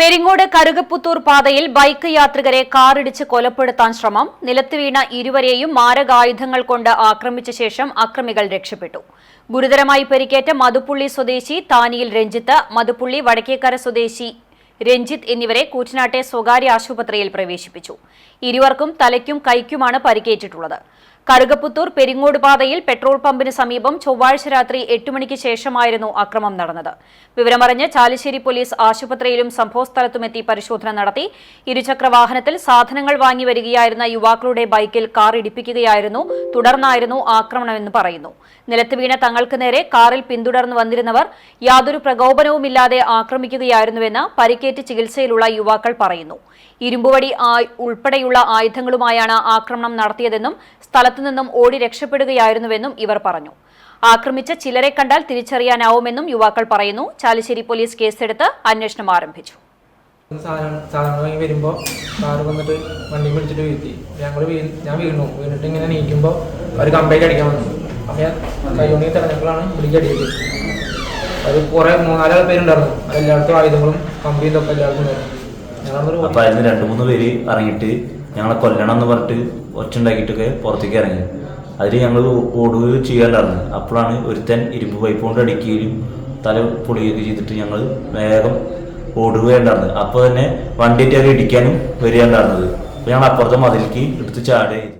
പെരിങ്ങോട് കരുകപ്പുത്തൂർ പാതയിൽ ബൈക്ക് യാത്രികരെ കാറിടിച്ച് കൊലപ്പെടുത്താൻ ശ്രമം. നിലത്ത് വീണ ഇരുവരെയും മാരകായുധങ്ങൾ കൊണ്ട് ആക്രമിച്ച ശേഷം അക്രമികൾ രക്ഷപ്പെട്ടു. ഗുരുതരമായി പരിക്കേറ്റ മധുപ്പുള്ളി സ്വദേശി താനിയിൽ രഞ്ജിത്ത് മധുപ്പുള്ളി വടക്കേക്കര സ്വദേശി രഞ്ജിത്ത് എന്നിവരെ കൂറ്റനാട്ടെ സ്വകാര്യ ആശുപത്രിയിൽ പ്രവേശിപ്പിച്ചു. ഇരുവർക്കും തലയ്ക്കും കൈക്കുമാണ് പരിക്കേറ്റിട്ടുള്ളത്. കറുകപ്പുത്തൂർ പെരിങ്ങോട് പാതയിൽ പെട്രോൾ പമ്പിന് സമീപം ചൊവ്വാഴ്ച രാത്രി എട്ട് മണിക്ക് ശേഷമായിരുന്നു അക്രമം നടന്നത്. വിവരമറിഞ്ഞ് ചാലിശ്ശേരി പോലീസ് ആശുപത്രിയിലും സംഭവസ്ഥലത്തുമെത്തി പരിശോധന നടത്തി ഇരുചക്ര വാഹനത്തിൽ സാധനങ്ങൾ വാങ്ങി വരികയായിരുന്ന യുവാക്കളുടെ ബൈക്കിൽ കാർ ഇടിപ്പിക്കുകയായിരുന്നു. തുടർന്നായിരുന്നു ആക്രമണമെന്ന് പറയുന്നു. നിലത്ത് വീണ തങ്ങൾക്ക് നേരെ കാറിൽ പിന്തുടർന്ന് വന്നിരുന്നവർ യാതൊരു പ്രകോപനവുമില്ലാതെ ആക്രമിക്കുകയായിരുന്നുവെന്ന് പരിക്കേറ്റ് ചികിത്സയിലുള്ള യുവാക്കൾ പറയുന്നു. ഇരുമ്പുവടി ഉൾപ്പെടെയുള്ള ആയുധങ്ങളുമായാണ് ആക്രമണം നടത്തിയതെന്നും സ്ഥലത്തുനിന്നും ഓടി രക്ഷപ്പെടുകയായിരുന്നുവെന്നും ഇവർ പറഞ്ഞു. ആക്രമിച്ച ചിലരെ കണ്ടാൽ തിരിച്ചറിയാനാവുമെന്നും യുവാക്കൾ പറയുന്നു. ചാലിശ്ശേരി പോലീസ് കേസെടുത്ത് അന്വേഷണം ആരംഭിച്ചു. സാധനം വരുമ്പോൾ കാറ് വന്നിട്ട് വണ്ടി പിടിച്ചിട്ട് വീഴ്ത്തി. ഞങ്ങൾ വീ ഞാൻ വീണു. വീണിട്ട് ഇങ്ങനെ നീക്കുമ്പോൾ ഒരു കമ്പൈക്ക് അടിക്കാൻ വന്നു. അപ്പോൾ ഞാൻ കൈ തിരഞ്ഞപ്പോഴാണ് പിടിക്ക് അടിയത് അത് കുറേ മൂന്നാൽ പേരുണ്ടായിരുന്നു. അതെല്ലായിടത്തും ആയുധങ്ങളും കമ്പിയും തൊക്കെ എല്ലായിടത്തും അപ്പൊ അതിന് രണ്ടു മൂന്ന് പേര് ഇറങ്ങിയിട്ട് ഞങ്ങളെ കൊല്ലണം എന്ന് പറഞ്ഞിട്ട് ഒച്ച ഉണ്ടാക്കിയിട്ടൊക്കെ പുറത്തേക്ക് ഇറങ്ങി. അതിൽ ഞങ്ങൾ ഓടുകയും ചെയ്യാണ്ടായിരുന്നു അപ്പോഴാണ് ഒരുത്തൻ ഇരുമ്പ് പൈപ്പ് കൊണ്ട് അടിക്കുകയും തല പൊളിയൊക്കെ ചെയ്തിട്ട് ഞങ്ങൾ വേഗം ഓടുകയുണ്ടായിരുന്നത്. അപ്പോൾ തന്നെ വണ്ടിയിട്ട് അവർ ഇടിക്കാനും വരികയുണ്ടായിരുന്നത്. അപ്പോൾ ഞങ്ങൾ അപ്പുറത്തെ മതിലേക്ക് എടുത്ത് ചെയ്തു